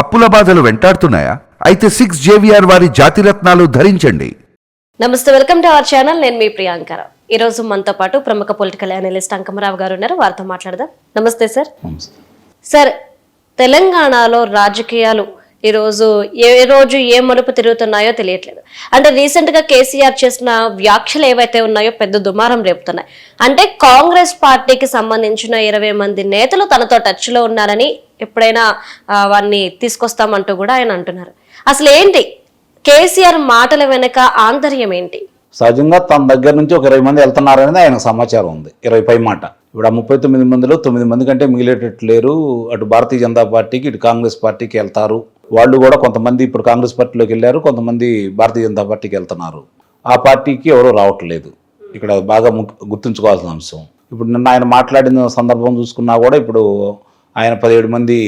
అప్పుల బాధలు వెంటాడుతున్నాయా? అయితే సిక్స్ జేవిఆర్ వారి జాతిరత్నాలు ధరించండి. నమస్తే వెల్కమ్ టు అవర్ ఛానల్. నేను మీ ప్రియాంకర ఈ రోజు మనతో పాటు ప్రముఖ పొలిటికల్ అనలిస్ట్ అంకమరావు గారు ఉన్నారు. వారితో మాట్లాడదాం. నమస్తే సార్. సార్ తెలంగాణలో రాజకీయాలు ఈరోజు ఏ రోజు ఏ మలుపు తిరుగుతున్నాయో తెలియట్లేదు. అంటే రీసెంట్గా కేసీఆర్ చేసిన వ్యాఖ్యలు ఏవైతే ఉన్నాయో పెద్ద దుమారం రేపుతున్నాయి. అంటే కాంగ్రెస్ పార్టీకి సంబంధించిన ఇరవై మంది నేతలు తనతో టచ్లో ఉన్నారని ఎప్పుడైనా వారిని తీసుకొస్తామంటూ కూడా ఆయన అంటున్నారు. అసలు ఏంటి? కేసీఆర్ మాటల వెనక ఆంతర్యం ఏంటి? సహజంగా తన దగ్గర నుంచి ఒక ఇరవై మంది వెళ్తున్నారనేది ఆయనకు సమాచారం ఉంది. ఇరవై పై మాట. ఇప్పుడు ఆ ముప్పై తొమ్మిది మందిలో తొమ్మిది మంది కంటే మిగిలేటట్టు లేరు. అటు భారతీయ జనతా పార్టీకి ఇటు కాంగ్రెస్ పార్టీకి వెళ్తారు. వాళ్ళు కూడా కొంతమంది ఇప్పుడు కాంగ్రెస్ పార్టీలోకి వెళ్ళారు కొంతమంది భారతీయ జనతా పార్టీకి వెళ్తున్నారు. ఆ పార్టీకి ఎవరూ రావట్లేదు. ఇక్కడ బాగా గుర్తుంచుకోవాల్సిన అంశం. ఇప్పుడు నిన్న ఆయన మాట్లాడిన సందర్భం చూసుకున్నా కూడా ఇప్పుడు ఆయన పదిహేడు మంది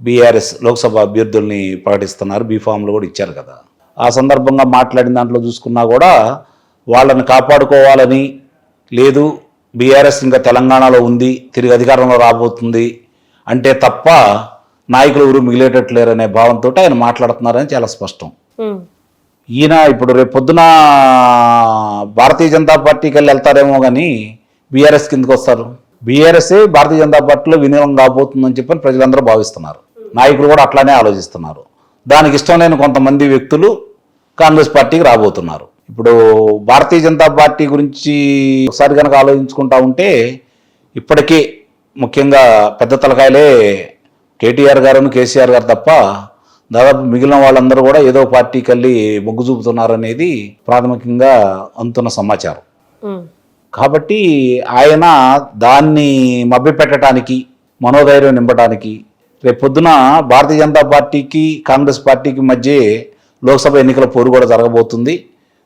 బీఆర్ఎస్ లోక్సభ అభ్యర్థుల్ని ప్రకటిస్తున్నారు బీఫామ్లు కూడా ఇచ్చారు కదా. ఆ సందర్భంగా మాట్లాడిన దాంట్లో చూసుకున్నా కూడా వాళ్ళని కాపాడుకోవాలని లేదు బీఆర్ఎస్ ఇంకా తెలంగాణలో ఉంది తిరిగి అధికారంలో రాబోతుంది అంటే తప్ప నాయకులు ఎవరు మిగిలేటట్లేరనే భావంతో ఆయన మాట్లాడుతున్నారని చాలా స్పష్టం. ఈయన ఇప్పుడు రేపు పొద్దున భారతీయ జనతా పార్టీకి వెళ్ళి వెళ్తారేమో కానీ బీఆర్ఎస్ కిందకి వస్తారు. బీఆర్ఎస్ భారతీయ జనతా పార్టీలో వినియోగం కాబోతుందని చెప్పని ప్రజలందరూ భావిస్తున్నారు. నాయకులు కూడా అట్లానే ఆలోచిస్తున్నారు. దానికి ఇష్టం లేని కొంతమంది వ్యక్తులు కాంగ్రెస్ పార్టీకి రాబోతున్నారు. ఇప్పుడు భారతీయ జనతా పార్టీ గురించి ఒకసారి కనుక ఆలోచించుకుంటా ఉంటే ఇప్పటికీ ముఖ్యంగా పెద్ద తలకాయలే కేటీఆర్ గారు కేసీఆర్ గారు తప్ప దాదాపు మిగిలిన వాళ్ళందరూ కూడా ఏదో పార్టీకి వెళ్ళి మొగ్గు చూపుతున్నారనేది ప్రాథమికంగా అందుతున్న సమాచారం. కాబట్టి ఆయన దాన్ని మభ్యపెట్టడానికి మనోధైర్యం నింపడానికి రేపు పొద్దున భారతీయ జనతా పార్టీకి కాంగ్రెస్ పార్టీకి మధ్య లోక్సభ ఎన్నికల పోరు కూడా జరగబోతుంది.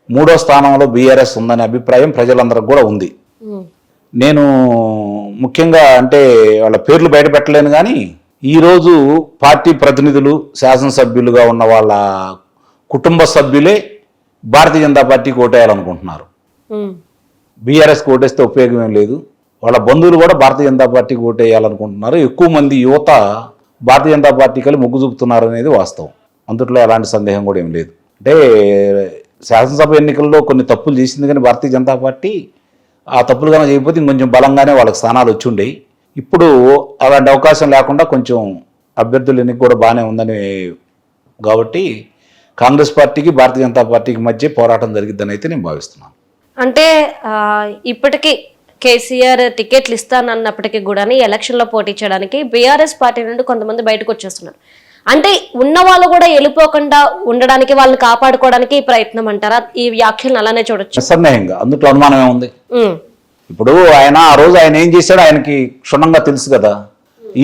మూడో స్థానంలో బీఆర్ఎస్ ఉందనే అభిప్రాయం ప్రజలందరికి కూడా ఉంది. నేను ముఖ్యంగా అంటే వాళ్ళ పేర్లు బయట పెట్టలేను కానీ ఈరోజు పార్టీ ప్రతినిధులు శాసనసభ్యులుగా ఉన్న వాళ్ళ కుటుంబ సభ్యులే భారతీయ జనతా పార్టీకి ఓటేయాలనుకుంటున్నారు. బీఆర్ఎస్కి ఓటేస్తే ఉపయోగం ఏం లేదు. వాళ్ళ బంధువులు కూడా భారతీయ జనతా పార్టీకి ఓటేయాలనుకుంటున్నారు. ఎక్కువ మంది యువత భారతీయ జనతా పార్టీకి వెళ్ళి మొగ్గు చూపుతున్నారు అనేది వాస్తవం. అందుట్లో ఎలాంటి సందేహం కూడా ఏం లేదు. అంటే శాసనసభ ఎన్నికల్లో కొన్ని తప్పులు చేసింది కానీ భారతీయ జనతా పార్టీ ఆ తప్పులు కనుక చేయకపోతే ఇంకొంచెం బలంగానే వాళ్ళకి స్థానాలు వచ్చి ఉండేవి ఇప్పుడు అలాంటి అవకాశం లేకుండా కొంచెం అభ్యర్థుల ఎన్నిక కూడా బాగానే ఉందని కాబట్టి కాంగ్రెస్ పార్టీకి భారతీయ జనతా పార్టీకి మధ్య పోరాటం జరిగిద్దని అయితే నేను భావిస్తున్నాను. అంటే ఇప్పటికీ కేసీఆర్ టికెట్లు ఇస్తానన్నప్పటికీ కూడా ఎలక్షన్లో పోటీ చేయడానికి బీఆర్ఎస్ పార్టీ నుండి కొంతమంది బయటకు వచ్చేస్తున్నారు. అంటే ఉన్న వాళ్ళు కూడా వెళ్ళిపోకుండా ఉండడానికి వాళ్ళని కాపాడుకోవడానికి ఈ ప్రయత్నం అంటారా? ఈ వ్యాఖ్యలను అలానే చూడొచ్చు. నిస్సందేహంగా అందుట్లో అనుమానం ఏముంది ఉమ్, ఇప్పుడు ఆయన ఆ రోజు ఆయన ఏం చేశాడో ఆయనకి క్షుణ్ణంగా తెలుసు కదా.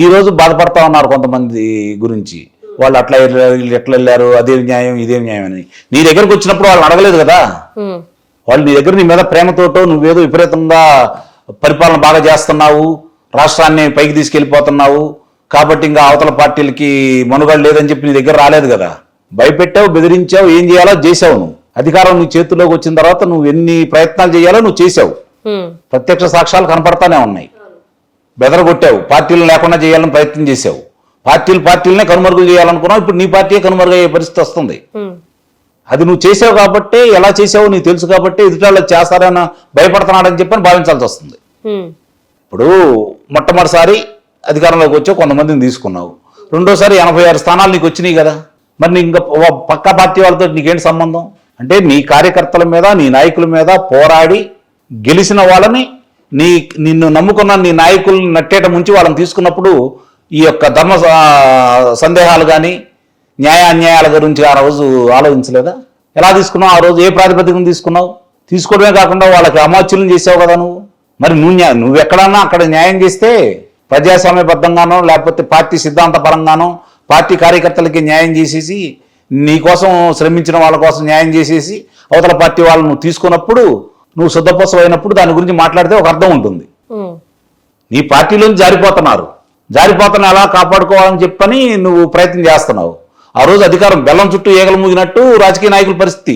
ఈ రోజు బాధపడతా ఉన్నారు కొంతమంది గురించి. వాళ్ళు అట్లా వెళ్ళారు, వీళ్ళు ఎట్లా వెళ్ళారు అదే న్యాయం ఇదే న్యాయం అని. నీ దగ్గరకు వచ్చినప్పుడు వాళ్ళు అడగలేదు కదా. వాళ్ళు నీ దగ్గర నీ మీద ప్రేమతోటో నువ్వేదో విపరీతంగా పరిపాలన బాగా చేస్తున్నావు రాష్ట్రాన్ని పైకి తీసుకెళ్ళిపోతున్నావు కాబట్టి ఇంకా అవతల పార్టీలకి మనుగడ లేదని చెప్పి నీ దగ్గర రాలేదు కదా. భయపెట్టావు బెదిరించావు ఏం చేయాలో చేసావు నువ్వు. అధికారం నీ చేతుల్లోకి వచ్చిన తర్వాత నువ్వు ఎన్ని ప్రయత్నాలు చేయాలో నువ్వు చేసావు ప్రత్యక్ష సాక్ష్యాలు కనపడతానే ఉన్నాయి. బెదరగొట్టావు. పార్టీలు లేకుండా చేయాలని ప్రయత్నం చేసావు పార్టీలు పార్టీలనే కనుమరుగులు చేయాలనుకున్నావు. ఇప్పుడు నీ పార్టీయే కనుమరుగయ్యే పరిస్థితి వస్తుంది. అది నువ్వు చేసావు కాబట్టి ఎలా చేసావో నీకు తెలుసు కాబట్టి ఎదుటాళ్ళు చేస్తారని భయపడుతున్నాడని చెప్పని భావించాల్సి వస్తుంది. ఇప్పుడు మొట్టమొదటిసారి అధికారంలోకి వచ్చావు కొంతమందిని తీసుకున్నావు. రెండోసారి ఎనభై ఆరు స్థానాలు నీకు వచ్చినాయి కదా. మరి నీకు ఇంకా పక్క పార్టీ వాళ్ళతో నీకేంటి సంబంధం? అంటే నీ కార్యకర్తల మీద నీ నాయకుల మీద పోరాడి గెలిచిన వాళ్ళని నీ నిన్ను నమ్ముకున్న నీ నాయకుల్ని నట్టేట ముంచి వాళ్ళని తీసుకున్నప్పుడు ఈ యొక్క ధర్మ స- సందేహాలు కానీ న్యాయ అన్యాయాల గురించి ఆ రోజు ఆలోచించలేదా? ఎలా తీసుకున్నావు ఆ రోజు? ఏ ప్రాతిపదికను తీసుకున్నావు? తీసుకోవడమే కాకుండా వాళ్ళకి అమాచ్యులను చేసావు కదా నువ్వు? మరి నువ్వు న్యా- నువ్వు ఎక్కడన్నా అక్కడ న్యాయం చేస్తే ప్రజాస్వామ్యబద్ధంగానో లేకపోతే పార్టీ సిద్ధాంత పరంగానో పార్టీ కార్యకర్తలకి న్యాయం చేసేసి నీ కోసం శ్రమించిన వాళ్ళ కోసం న్యాయం చేసేసి అవతల పార్టీ వాళ్ళను తీసుకున్నప్పుడు నువ్వు శుద్ధపోసం అయినప్పుడు దాని గురించి మాట్లాడితే ఒక అర్థం ఉంటుంది. నీ పార్టీలోంచి జారిపోతున్నారు. జారిపోతున్న ఎలా కాపాడుకోవాలని చెప్పని నువ్వు ప్రయత్నం చేస్తున్నావు. ఆ రోజు అధికారం బెల్లం చుట్టూ ఈగలు మూగినట్టు రాజకీయ నాయకుల పరిస్థితి.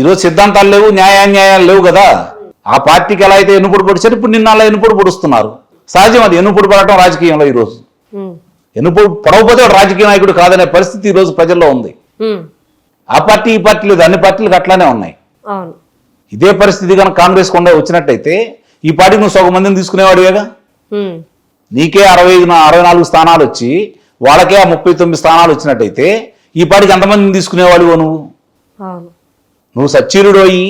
ఈరోజు సిద్ధాంతాలు లేవు న్యాయాన్యాయాలు లేవు కదా. ఆ పార్టీకి ఎలా అయితే ఎన్నుపొడి పొడిచారు ఇప్పుడు నిన్న అలా ఎన్నుపొడి పొడుస్తున్నారు. సహజం అది ఎన్నుపొడి పడటం రాజకీయంలో ఈరోజు ఎన్నుకో పొడవపోతే రాజకీయ నాయకుడు కాదనే పరిస్థితి ఈరోజు ప్రజల్లో ఉంది. ఆ పార్టీ ఈ పార్టీ లేదు అన్ని పార్టీలకు అట్లానే ఉన్నాయి. ఇదే పరిస్థితి కనుక కాంగ్రెస్ కొండ వచ్చినట్టయితే ఈ పార్టీకి నువ్వు సగం మందిని తీసుకునేవాడివేగా నీకే అరవై అరవై నాలుగు స్థానాలు వచ్చి వాళ్ళకే ఆ ముప్పై తొమ్మిది స్థానాలు వచ్చినట్టయితే ఈ పార్టీకి ఎంతమందిని తీసుకునేవాడివో నువ్వు? నువ్వు సచ్చీరుడు అయ్యి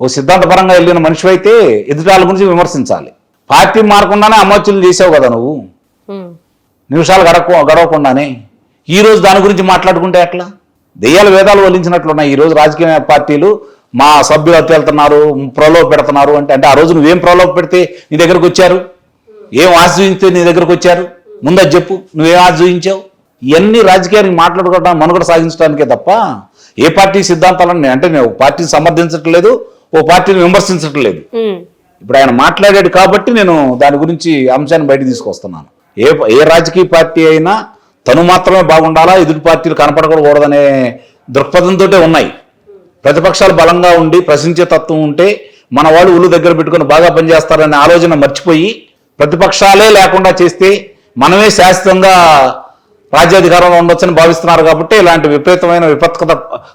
ఓ సిద్ధాంతపరంగా వెళ్ళిన మనిషి అయితే ఎదుటాల గురించి విమర్శించాలి. పార్టీ మారకుండానే అమర్చులు చేసావు కదా నువ్వు? నిమిషాలు గడవ గడవకుండానే. ఈ రోజు దాని గురించి మాట్లాడుకుంటే ఎట్లా? దెయ్యాల వేదాలు వల్లించినట్లున్నాయి. ఈ రోజు రాజకీయ పార్టీలు మా సభ్యులు అటు వెళ్తున్నారు ప్రలోభ పెడుతున్నారు అంటే అంటే ఆ రోజు నువ్వేం ప్రలోభ పెడితే నీ దగ్గరకు వచ్చారు? ఏం ఆశ చూపిస్తే నీ దగ్గరకు వచ్చారు? ముందు చెప్పు నువ్వేం ఆశ చూపించావు ఇవన్నీ రాజకీయానికి మాట్లాడుకోవడం మనుగడ సాగించడానికే తప్ప ఏ పార్టీ సిద్ధాంతాలను అంటే నేను పార్టీని సమర్థించట్లేదు ఓ పార్టీని విమర్శించట్లేదు. ఇప్పుడు ఆయన మాట్లాడాడు కాబట్టి నేను దాని గురించి అంశాన్ని బయట తీసుకొస్తున్నాను. ఏ ఏ రాజకీయ పార్టీ అయినా తను మాత్రమే బాగుండాలా ఎదుటి పార్టీలు కనపడకూడదనే దృక్పథంతో ఉన్నాయి. ప్రతిపక్షాలు బలంగా ఉండి ప్రశ్నించే తత్వం ఉంటే మన వాళ్ళు ఉళ్ళు దగ్గర పెట్టుకొని బాగా పనిచేస్తారనే ఆలోచన మర్చిపోయి ప్రతిపక్షాలే లేకుండా చేస్తే మనమే శాశ్వతంగా రాజ్యాధికారంలో ఉండొచ్చని భావిస్తున్నారు కాబట్టి ఇలాంటి విపరీతమైన విపత్కత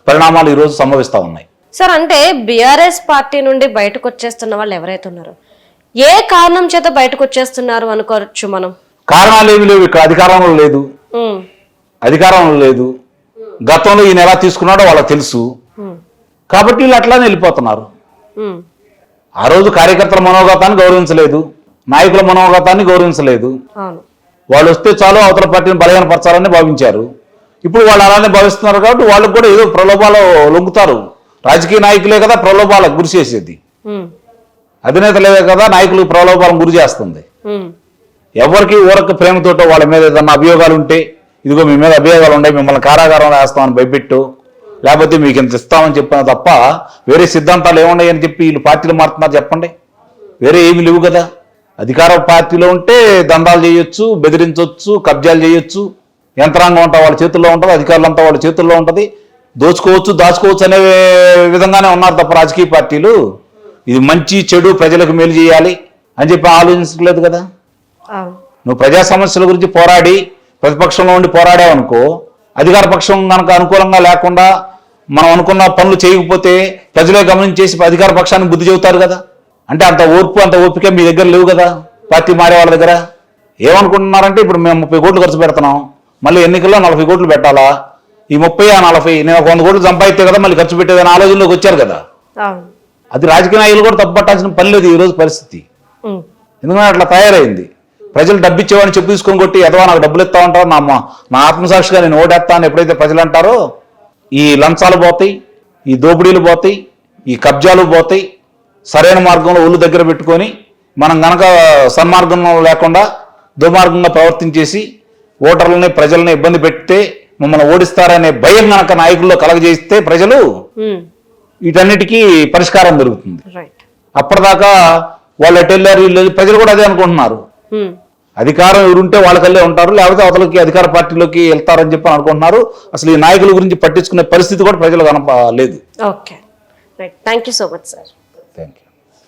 పరిణామాలు ఈరోజు సంభవిస్తూ ఉన్నాయి. సార్ అంటే బీఆర్ఎస్ పార్టీ నుండి బయటకు వచ్చేస్తున్న వాళ్ళు ఎవరైతే ఉన్నారో ఏ కారణం చేత బయటకు వచ్చేస్తున్నారు అనుకోవచ్చు మనం? కారణాలు ఏమి లేవు ఇక్కడ అధికారంలో లేదు. అధికారంలో లేదు. గతంలో ఈయన ఎలా తీసుకున్నాడో వాళ్ళకి తెలుసు. కాబట్టి వీళ్ళు అట్లానే వెళ్ళిపోతున్నారు. ఆ రోజు కార్యకర్తల మనోగతాన్ని గౌరవించలేదు. నాయకుల మనోగతాన్ని గౌరవించలేదు. వాళ్ళు వస్తే చాలు అవతల పార్టీని బలహీనపరచాలని భావించారు. ఇప్పుడు వాళ్ళు అలానే భావిస్తున్నారు కాబట్టి వాళ్ళకు కూడా ఏదో ప్రలోభాలు లొంగుతారు. రాజకీయ నాయకులే కదా ప్రలోభాలకు గురి చేసేది. అధినేతలే కదా నాయకులు ప్రలోభాలను గురి చేస్తుంది. ఎవరికి ఊరక ప్రేమతోటో వాళ్ళ మీద ఏదన్నా అభియోగాలు ఉంటే ఇదిగో మీ మీద అభియోగాలు ఉన్నాయి మిమ్మల్ని కారాగారంలో వేస్తామని భయపెట్టు లేకపోతే మీకు ఇంత ఇస్తామని చెప్పిన తప్ప వేరే సిద్ధాంతాలు ఏమున్నాయని చెప్పి వీళ్ళు పార్టీలు మారుతున్నారు చెప్పండి. వేరే ఏమి లేవు కదా. అధికార పార్టీలో ఉంటే దందాలు చేయొచ్చు బెదిరించవచ్చు కబ్జాలు చేయొచ్చు. యంత్రాంగం అంతా వాళ్ళ చేతుల్లో ఉంటుంది అధికారులంతా వాళ్ళ చేతుల్లో ఉంటుంది. దోచుకోవచ్చు దాచుకోవచ్చు అనే విధంగానే ఉన్నారు తప్ప రాజకీయ పార్టీలు. ఇది మంచి చెడు ప్రజలకు మేలు చేయాలి అని చెప్పి ఆలోచించట్లేదు కదా. నువ్వు ప్రజా సమస్యల గురించి పోరాడి ప్రతిపక్షంలో ఉండి పోరాడావనుకో అధికార పక్షం కనుక అనుకూలంగా లేకుండా మనం అనుకున్న పనులు చేయకపోతే ప్రజలే గమనించేసి అధికార పక్షాన్ని బుద్ధి చెబుతారు కదా. అంటే అంత ఓర్పు అంత ఓపిక మీ దగ్గర లేవు కదా పార్టీ మారే వాళ్ళ దగ్గర. ఏమనుకుంటున్నారంటే ఇప్పుడు మేము ముప్పై కోట్లు ఖర్చు పెడుతున్నాం మళ్ళీ ఎన్నికల్లో నలభై కోట్లు పెట్టాలా? ఈ ముప్పై ఆ నలభై నేను ఒక వంద కోట్లు సంపాదిస్తే కదా మళ్ళీ ఖర్చు పెట్టేదని ఆలోచనలోకి వచ్చారు కదా. అది రాజకీయ నాయకులు కూడా తప్పుపట్టాల్సిన పని లేదు ఈరోజు పరిస్థితి. ఎందుకంటే అట్లా తయారైంది. ప్రజలు డబ్బు ఇచ్చేవాడిని చెప్పు తీసుకొని కొట్టి ఎదవా నాకు డబ్బులు ఇస్తా ఉంటారు నా మా- నా ఆత్మసాక్షిగా నేను ఓడేస్తా అని ఎప్పుడైతే ప్రజలు అంటారో ఈ లంచాలు పోతాయి ఈ దోపిడీలు పోతాయి ఈ కబ్జాలు పోతాయి సరైన మార్గంలో ఒళ్ళు దగ్గర పెట్టుకొని మనం గనక సన్మార్గంలో లేకుండా దుర్మార్గంగా ప్రవర్తించేసి ఓటర్లని ప్రజల్ని ఇబ్బంది పెడితే మమ్మల్ని ఓడిస్తారనే భయం గనక నాయకుల్లో కలగజేస్తే ప్రజలు వీటన్నిటికీ పరిష్కారం దొరుకుతుంది. అప్పటిదాకా వాళ్ళు ఎటు వెళ్ళారు వీళ్ళు వెళ్ళి- ప్రజలు కూడా అదే అనుకుంటున్నారు. అధికారం ఎవరుంటే వాళ్ళకల్లే ఉంటారు లేకపోతే అవతలకి అధికార పార్టీలోకి వెళ్తారని చెప్పి అనుకుంటున్నారు. అసలు ఈ నాయకుల గురించి పట్టించుకునే పరిస్థితి కూడా ప్రజలు కనప లేదు. Okay. Right. Thank you so much sir. Thank you